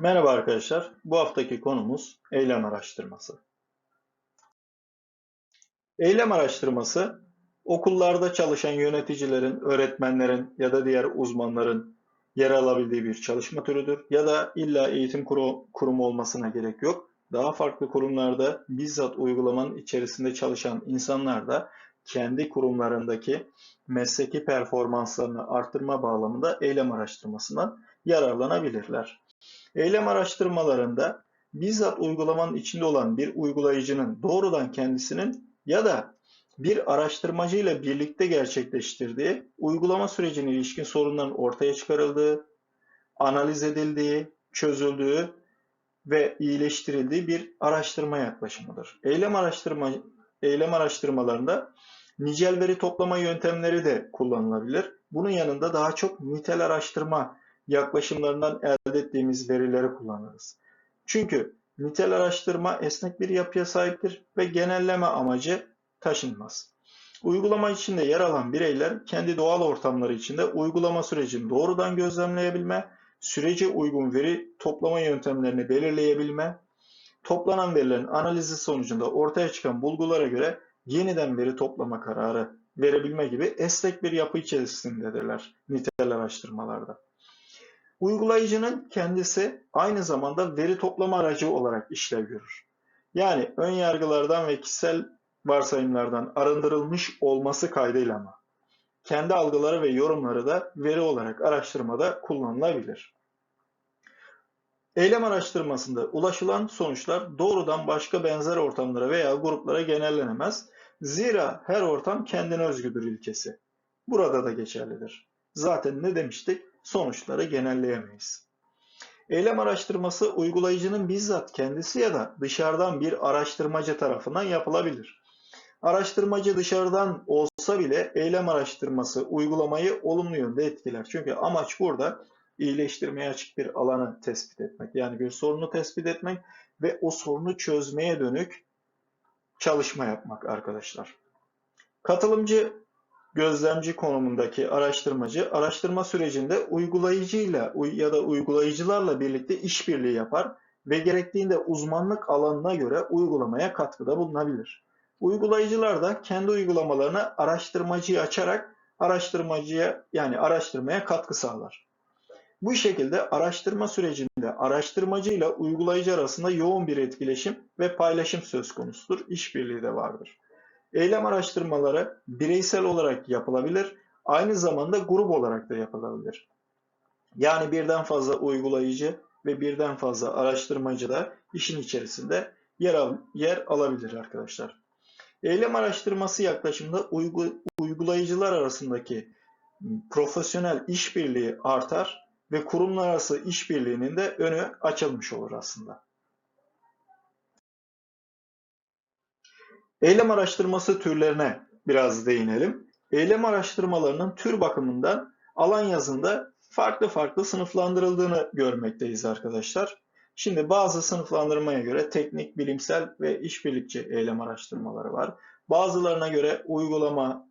Merhaba arkadaşlar. Bu haftaki konumuz eylem araştırması. Eylem araştırması okullarda çalışan yöneticilerin, öğretmenlerin ya da diğer uzmanların yer alabildiği bir çalışma türüdür. Ya da illa eğitim kuru- kurumu olmasına gerek yok. Daha farklı kurumlarda bizzat uygulamanın içerisinde çalışan insanlar da kendi kurumlarındaki mesleki performanslarını arttırma bağlamında eylem araştırmasından yararlanabilirler. Eylem araştırmalarında bizzat uygulamanın içinde olan bir uygulayıcının doğrudan kendisinin ya da bir araştırmacıyla birlikte gerçekleştirdiği uygulama sürecine ilişkin sorunların ortaya çıkarıldığı, analiz edildiği, çözüldüğü ve iyileştirildiği bir araştırma yaklaşımıdır. Eylem araştırma eylem araştırmalarında nicel veri toplama yöntemleri de kullanılabilir. Bunun yanında daha çok nitel araştırma yaklaşımlarından elde ettiğimiz verileri kullanırız. Çünkü nitel araştırma esnek bir yapıya sahiptir ve genelleme amacı taşınmaz. Uygulama içinde yer alan bireyler kendi doğal ortamları içinde uygulama sürecini doğrudan gözlemleyebilme, sürece uygun veri toplama yöntemlerini belirleyebilme, toplanan verilerin analizi sonucunda ortaya çıkan bulgulara göre yeniden veri toplama kararı verebilme gibi esnek bir yapı içerisindedirler nitel araştırmalarda. Uygulayıcının kendisi aynı zamanda veri toplama aracı olarak işlev görür. Yani ön yargılardan ve kişisel varsayımlardan arındırılmış olması kaydıyla ama kendi algıları ve yorumları da veri olarak araştırmada kullanılabilir. Eylem araştırmasında ulaşılan sonuçlar doğrudan başka benzer ortamlara veya gruplara genellenemez. Zira her ortam kendine özgüdür ilkesi. Burada da geçerlidir. Zaten ne demiştik? Sonuçları genelleyemeyiz. Eylem araştırması uygulayıcının bizzat kendisi ya da dışarıdan bir araştırmacı tarafından yapılabilir. Araştırmacı dışarıdan olsa bile eylem araştırması uygulamayı olumlu yönde etkiler. Çünkü amaç burada iyileştirmeye açık bir alanı tespit etmek. Yani bir sorunu tespit etmek ve o sorunu çözmeye dönük çalışma yapmak arkadaşlar. Katılımcı gözlemci konumundaki araştırmacı araştırma sürecinde uygulayıcıyla ya da uygulayıcılarla birlikte işbirliği yapar ve gerektiğinde uzmanlık alanına göre uygulamaya katkıda bulunabilir. Uygulayıcılar da kendi uygulamalarını araştırmacıyı açarak araştırmacıya yani araştırmaya katkı sağlar. Bu şekilde araştırma sürecinde araştırmacı ile uygulayıcı arasında yoğun bir etkileşim ve paylaşım söz konusudur. İşbirliği de vardır. Eylem araştırmaları bireysel olarak yapılabilir, aynı zamanda grup olarak da yapılabilir. Yani birden fazla uygulayıcı ve birden fazla araştırmacı da işin içerisinde yer, al yer alabilir arkadaşlar. Eylem araştırması yaklaşımında uygu uygulayıcılar arasındaki profesyonel işbirliği artar ve kurumlar arası işbirliğinin de önü açılmış olur aslında. Eylem araştırması türlerine biraz değinelim. Eylem araştırmalarının tür bakımından alan yazında farklı farklı sınıflandırıldığını görmekteyiz arkadaşlar. Şimdi bazı sınıflandırmaya göre teknik, bilimsel ve işbirlikçi eylem araştırmaları var. Bazılarına göre uygulama,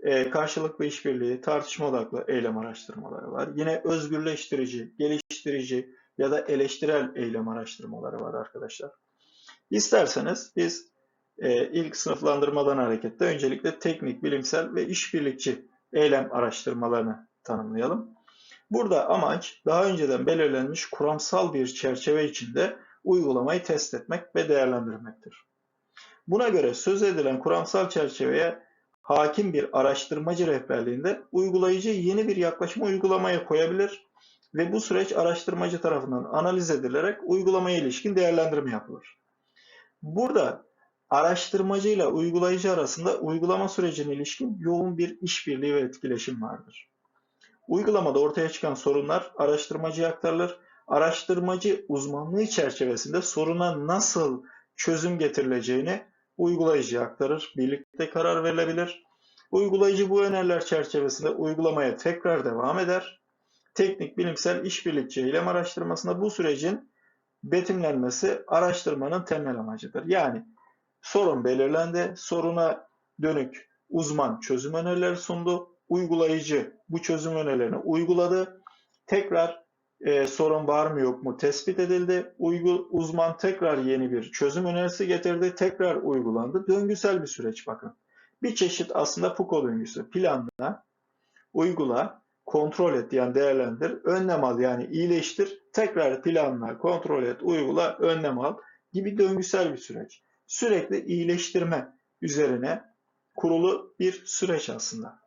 e, karşılıklı işbirliği, tartışma odaklı eylem araştırmaları var. Yine özgürleştirici, geliştirici ya da eleştirel eylem araştırmaları var arkadaşlar. İsterseniz biz e, ilk sınıflandırmadan hareketle öncelikle teknik, bilimsel ve işbirlikçi eylem araştırmalarını tanımlayalım. Burada amaç daha önceden belirlenmiş kuramsal bir çerçeve içinde uygulamayı test etmek ve değerlendirmektir. Buna göre söz edilen kuramsal çerçeveye hakim bir araştırmacı rehberliğinde uygulayıcı yeni bir yaklaşımı uygulamaya koyabilir ve bu süreç araştırmacı tarafından analiz edilerek uygulamaya ilişkin değerlendirme yapılır. Burada araştırmacı ile uygulayıcı arasında uygulama sürecine ilişkin yoğun bir işbirliği ve etkileşim vardır. Uygulamada ortaya çıkan sorunlar araştırmacıya aktarılır. Araştırmacı uzmanlığı çerçevesinde soruna nasıl çözüm getirileceğini uygulayıcıya aktarır. Birlikte karar verilebilir. Uygulayıcı bu öneriler çerçevesinde uygulamaya tekrar devam eder. Teknik, bilimsel, işbirlikçi eylem araştırmasında bu sürecin betimlenmesi araştırmanın temel amacıdır. Yani sorun belirlendi, soruna dönük uzman çözüm önerileri sundu, uygulayıcı bu çözüm önerilerini uyguladı, tekrar e, sorun var mı yok mu tespit edildi. Uygu, uzman tekrar yeni bir çözüm önerisi getirdi. Tekrar uygulandı. Döngüsel bir süreç bakın. Bir çeşit aslında Foucault döngüsü. Planla, uygula, kontrol et yani değerlendir, önlem al yani iyileştir, tekrar planla, kontrol et, uygula, önlem al gibi döngüsel bir süreç. Sürekli iyileştirme üzerine kurulu bir süreç aslında.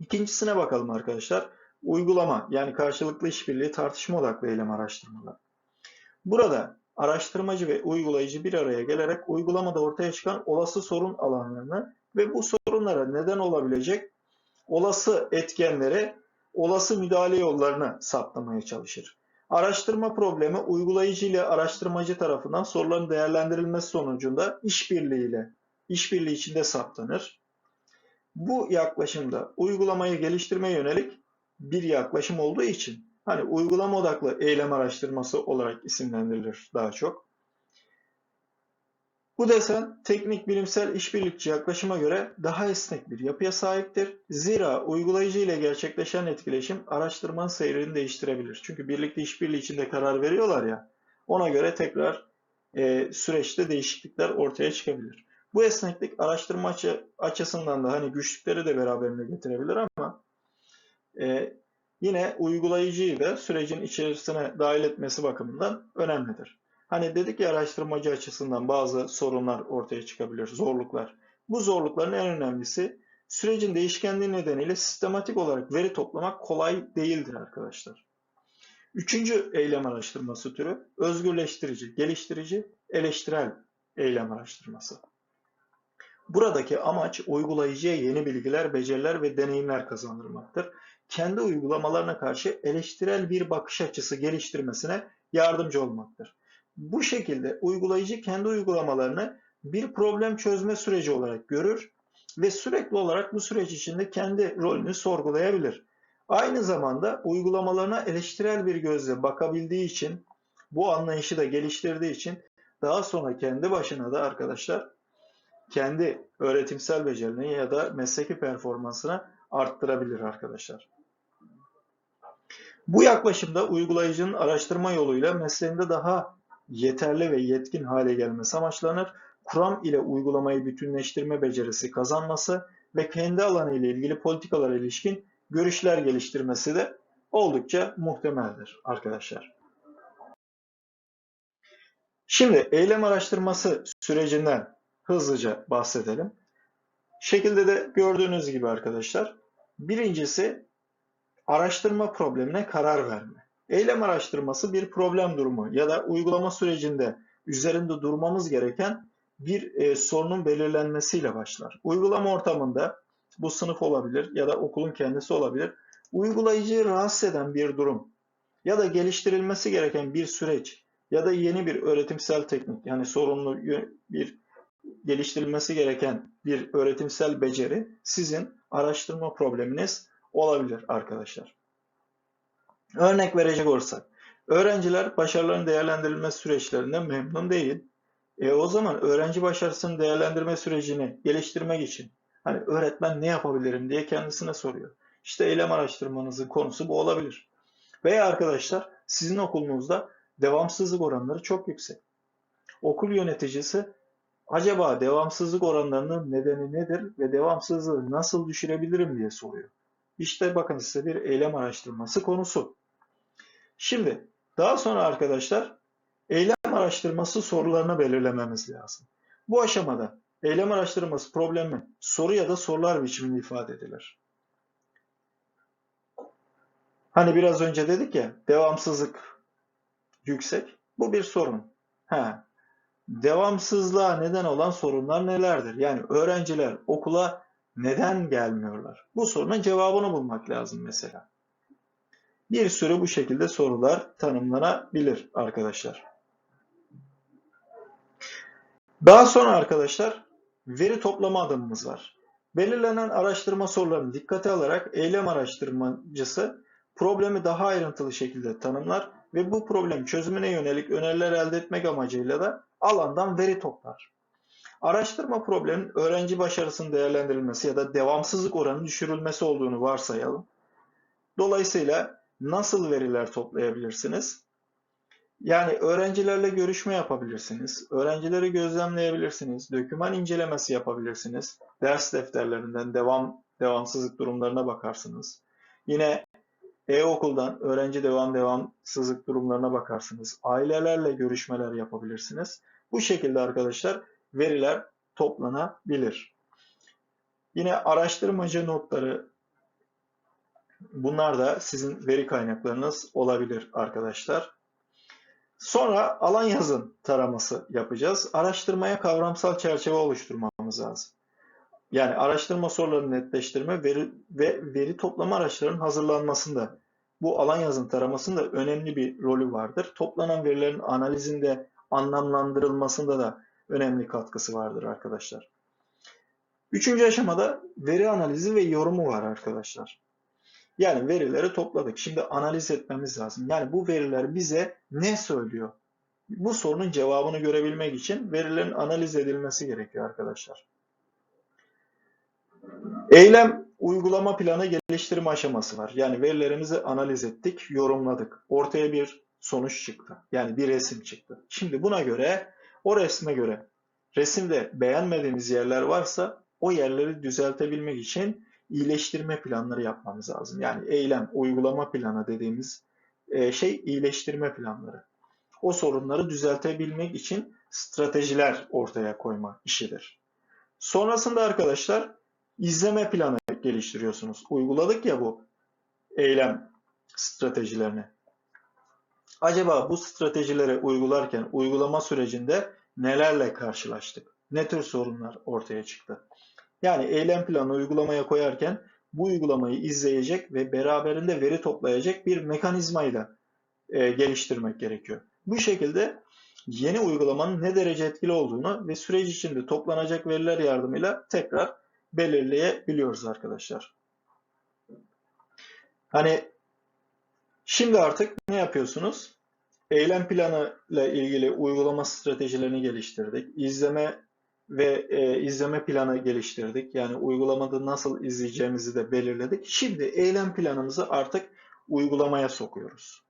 İkincisine bakalım arkadaşlar. Uygulama yani karşılıklı işbirliği tartışma odaklı eylem araştırmalar. Burada araştırmacı ve uygulayıcı bir araya gelerek uygulamada ortaya çıkan olası sorun alanlarını ve bu sorunlara neden olabilecek olası etkenleri, olası müdahale yollarını saptamaya çalışır. Araştırma problemi uygulayıcı ile araştırmacı tarafından soruların değerlendirilmesi sonucunda işbirliğiyle, işbirliği içinde saptanır. Bu yaklaşımda uygulamayı geliştirmeye yönelik bir yaklaşım olduğu için hani uygulama odaklı eylem araştırması olarak isimlendirilir daha çok. Bu desen teknik bilimsel işbirlikçi yaklaşıma göre daha esnek bir yapıya sahiptir. Zira uygulayıcı ile gerçekleşen etkileşim araştırmanın seyrini değiştirebilir. Çünkü birlikte işbirliği içinde karar veriyorlar ya ona göre tekrar e, süreçte değişiklikler ortaya çıkabilir. Bu esneklik araştırma açı, açısından da hani güçlükleri de beraberinde getirebilir ama e, yine uygulayıcıyı da sürecin içerisine dahil etmesi bakımından önemlidir. Hani dedik ya araştırmacı açısından bazı sorunlar ortaya çıkabilir, zorluklar. Bu zorlukların en önemlisi sürecin değişkenliği nedeniyle sistematik olarak veri toplamak kolay değildir arkadaşlar. Üçüncü eylem araştırması türü özgürleştirici, geliştirici, eleştirel eylem araştırması. Buradaki amaç uygulayıcıya yeni bilgiler, beceriler ve deneyimler kazandırmaktır. Kendi uygulamalarına karşı eleştirel bir bakış açısı geliştirmesine yardımcı olmaktır. Bu şekilde uygulayıcı kendi uygulamalarını bir problem çözme süreci olarak görür ve sürekli olarak bu süreç içinde kendi rolünü sorgulayabilir. Aynı zamanda uygulamalarına eleştirel bir gözle bakabildiği için, bu anlayışı da geliştirdiği için daha sonra kendi başına da arkadaşlar kendi öğretimsel becerilerini ya da mesleki performansını arttırabilir arkadaşlar. Bu yaklaşımda uygulayıcının araştırma yoluyla mesleğinde daha yeterli ve yetkin hale gelmesi amaçlanır. Kuram ile uygulamayı bütünleştirme becerisi kazanması ve kendi alanı ile ilgili politikalara ilişkin görüşler geliştirmesi de oldukça muhtemeldir arkadaşlar. Şimdi eylem araştırması sürecinden hızlıca bahsedelim. Şekilde de gördüğünüz gibi arkadaşlar. Birincisi araştırma problemine karar verme. Eylem araştırması bir problem durumu ya da uygulama sürecinde üzerinde durmamız gereken bir e, sorunun belirlenmesiyle başlar. Uygulama ortamında bu sınıf olabilir ya da okulun kendisi olabilir. Uygulayıcıyı rahatsız eden bir durum ya da geliştirilmesi gereken bir süreç ya da yeni bir öğretimsel teknik yani sorunlu bir geliştirilmesi gereken bir öğretimsel beceri sizin araştırma probleminiz olabilir arkadaşlar. Örnek verecek olursak, öğrenciler başarıların değerlendirilme süreçlerinden memnun değil. E, o zaman öğrenci başarısının değerlendirme sürecini geliştirmek için hani öğretmen ne yapabilirim diye kendisine soruyor. İşte eylem araştırmanızın konusu bu olabilir. Veya arkadaşlar sizin okulunuzda devamsızlık oranları çok yüksek. Okul yöneticisi acaba devamsızlık oranlarının nedeni nedir ve devamsızlığı nasıl düşürebilirim diye soruyor. İşte bakın size bir eylem araştırması konusu. Şimdi daha sonra arkadaşlar eylem araştırması sorularını belirlememiz lazım. Bu aşamada eylem araştırması problemi soru ya da sorular biçiminde ifade edilir. Hani biraz önce dedik ya devamsızlık yüksek. Bu bir sorun. Ha, devamsızlığa neden olan sorunlar nelerdir? Yani öğrenciler okula neden gelmiyorlar? Bu sorunun cevabını bulmak lazım mesela. Bir sürü bu şekilde sorular tanımlanabilir arkadaşlar. Daha sonra arkadaşlar veri toplama adımımız var. Belirlenen araştırma sorularını dikkate alarak eylem araştırmacısı problemi daha ayrıntılı şekilde tanımlar ve bu problem çözümüne yönelik öneriler elde etmek amacıyla da alandan veri toplar. Araştırma probleminin öğrenci başarısının değerlendirilmesi ya da devamsızlık oranının düşürülmesi olduğunu varsayalım. Dolayısıyla nasıl veriler toplayabilirsiniz? Yani öğrencilerle görüşme yapabilirsiniz, öğrencileri gözlemleyebilirsiniz, doküman incelemesi yapabilirsiniz, ders defterlerinden devam devamsızlık durumlarına bakarsınız. Yine e-okuldan öğrenci devam devamsızlık durumlarına bakarsınız. Ailelerle görüşmeler yapabilirsiniz. Bu şekilde arkadaşlar veriler toplanabilir. Yine araştırmacı notları bunlar da sizin veri kaynaklarınız olabilir arkadaşlar. Sonra alan yazın taraması yapacağız. Araştırmaya kavramsal çerçeve oluşturmamız lazım. Yani araştırma sorularını netleştirme veri, ve veri toplama araçlarının hazırlanmasında bu alan yazın taramasında önemli bir rolü vardır. Toplanan verilerin analizinde, anlamlandırılmasında da önemli katkısı vardır arkadaşlar. Üçüncü aşamada veri analizi ve yorumu var arkadaşlar. Yani verileri topladık. Şimdi analiz etmemiz lazım. Yani bu veriler bize ne söylüyor? Bu sorunun cevabını görebilmek için verilerin analiz edilmesi gerekiyor arkadaşlar. Eylem uygulama planı geliştirme aşaması var. Yani verilerimizi analiz ettik, yorumladık. Ortaya bir sonuç çıktı. Yani bir resim çıktı. Şimdi buna göre, o resme göre resimde beğenmediğimiz yerler varsa o yerleri düzeltebilmek için iyileştirme planları yapmamız lazım. Yani eylem, uygulama planı dediğimiz e, şey iyileştirme planları. O sorunları düzeltebilmek için stratejiler ortaya koyma işidir. Sonrasında arkadaşlar izleme planı geliştiriyorsunuz. Uyguladık ya bu eylem stratejilerini. Acaba bu stratejileri uygularken uygulama sürecinde nelerle karşılaştık? Ne tür sorunlar ortaya çıktı? Yani eylem planı uygulamaya koyarken bu uygulamayı izleyecek ve beraberinde veri toplayacak bir mekanizmayı da e, geliştirmek gerekiyor. Bu şekilde yeni uygulamanın ne derece etkili olduğunu ve süreç içinde toplanacak veriler yardımıyla tekrar belirleyebiliyoruz arkadaşlar. Hani şimdi artık ne yapıyorsunuz? Eylem planı ile ilgili uygulama stratejilerini geliştirdik. İzleme ve e, izleme planı geliştirdik. Yani uygulamada nasıl izleyeceğimizi de belirledik. Şimdi eylem planımızı artık uygulamaya sokuyoruz.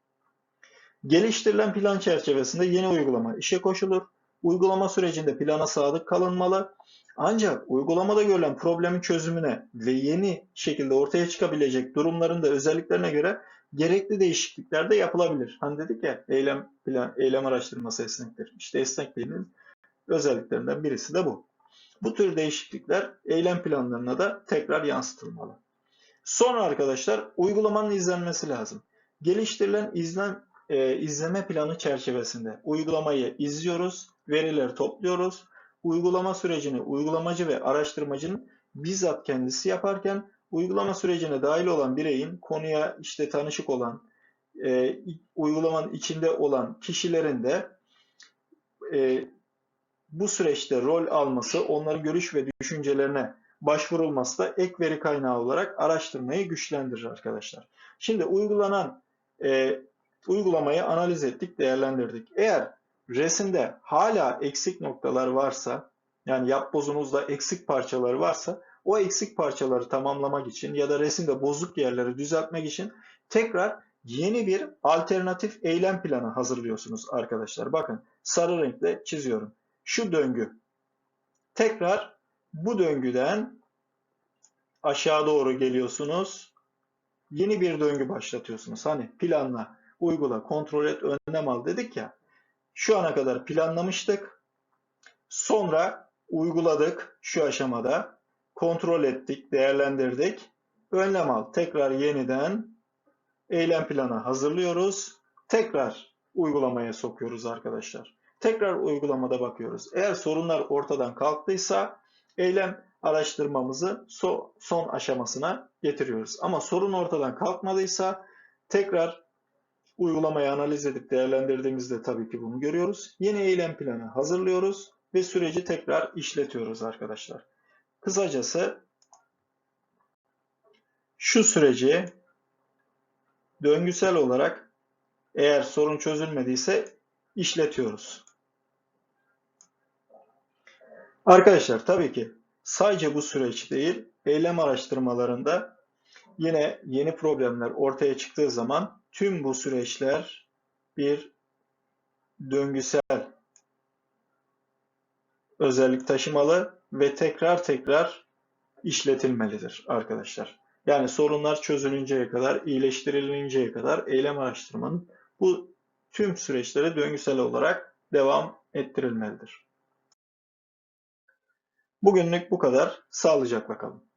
Geliştirilen plan çerçevesinde yeni uygulama işe koşulur. Uygulama sürecinde plana sadık kalınmalı. Ancak uygulamada görülen problemin çözümüne ve yeni şekilde ortaya çıkabilecek durumların da özelliklerine göre gerekli değişiklikler de yapılabilir. Hani dedik ya eylem plan, eylem araştırması esnektir. İşte esnekliğinin özelliklerinden birisi de bu. Bu tür değişiklikler eylem planlarına da tekrar yansıtılmalı. Sonra arkadaşlar uygulamanın izlenmesi lazım. Geliştirilen izlem, e, izleme planı çerçevesinde uygulamayı izliyoruz, verileri topluyoruz. Uygulama sürecini uygulamacı ve araştırmacının bizzat kendisi yaparken uygulama sürecine dahil olan bireyin konuya işte tanışık olan, e, uygulamanın içinde olan kişilerin de e, bu süreçte rol alması, onların görüş ve düşüncelerine başvurulması da ek veri kaynağı olarak araştırmayı güçlendirir arkadaşlar. Şimdi uygulanan e, uygulamayı analiz ettik, değerlendirdik. Eğer resimde hala eksik noktalar varsa, yani yapbozunuzda eksik parçalar varsa, o eksik parçaları tamamlamak için ya da resimde bozuk yerleri düzeltmek için tekrar yeni bir alternatif eylem planı hazırlıyorsunuz arkadaşlar. Bakın sarı renkle çiziyorum şu döngü. Tekrar bu döngüden aşağı doğru geliyorsunuz. Yeni bir döngü başlatıyorsunuz. Hani planla, uygula, kontrol et, önlem al dedik ya. Şu ana kadar planlamıştık. Sonra uyguladık şu aşamada. Kontrol ettik, değerlendirdik. Önlem al. Tekrar yeniden eylem planı hazırlıyoruz. Tekrar uygulamaya sokuyoruz arkadaşlar. Tekrar uygulamada bakıyoruz. Eğer sorunlar ortadan kalktıysa eylem araştırmamızı son aşamasına getiriyoruz. Ama sorun ortadan kalkmadıysa tekrar uygulamayı analiz edip değerlendirdiğimizde tabii ki bunu görüyoruz. Yeni eylem planı hazırlıyoruz ve süreci tekrar işletiyoruz arkadaşlar. Kısacası şu süreci döngüsel olarak eğer sorun çözülmediyse işletiyoruz. Arkadaşlar tabii ki sadece bu süreç değil, eylem araştırmalarında yine yeni problemler ortaya çıktığı zaman tüm bu süreçler bir döngüsel özellik taşımalı ve tekrar tekrar işletilmelidir arkadaşlar. Yani sorunlar çözülünceye kadar, iyileştirilinceye kadar eylem araştırmanın bu tüm süreçlere döngüsel olarak devam ettirilmelidir. Bugünlük bu kadar. Sağlıcakla kalın.